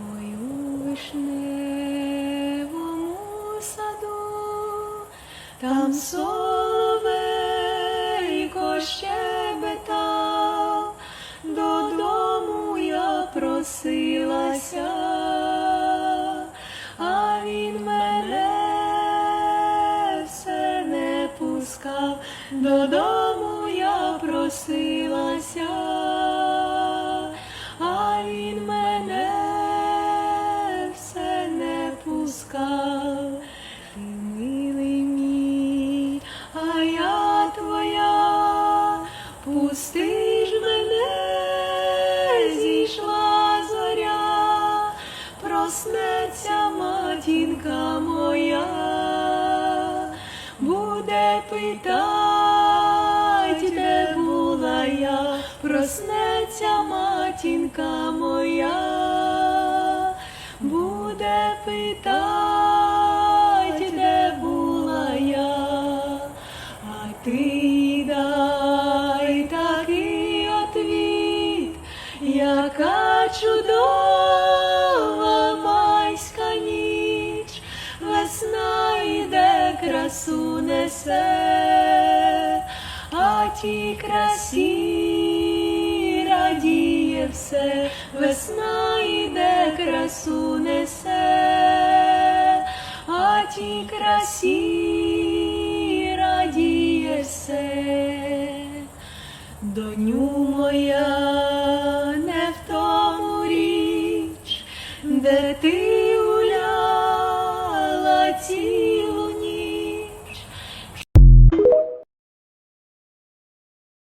Ой, у вишневому саду, там соловейко щебетав, додому я просилася, а він мене все не пускав, додому я просилася, а він мене пускав. Ти милий мій, а я твоя, пусти ж мене, зійшла зоря, проснеться матінка моя, буде питать, де була я, проснеться матінка моя, буде питать, де була я, а ти дай такий отвіт, яка чудова майська ніч, весна йде, красу несе, а ті красі радіє все, весна йде, красу несе, а ті красі радіє все. Доню моя,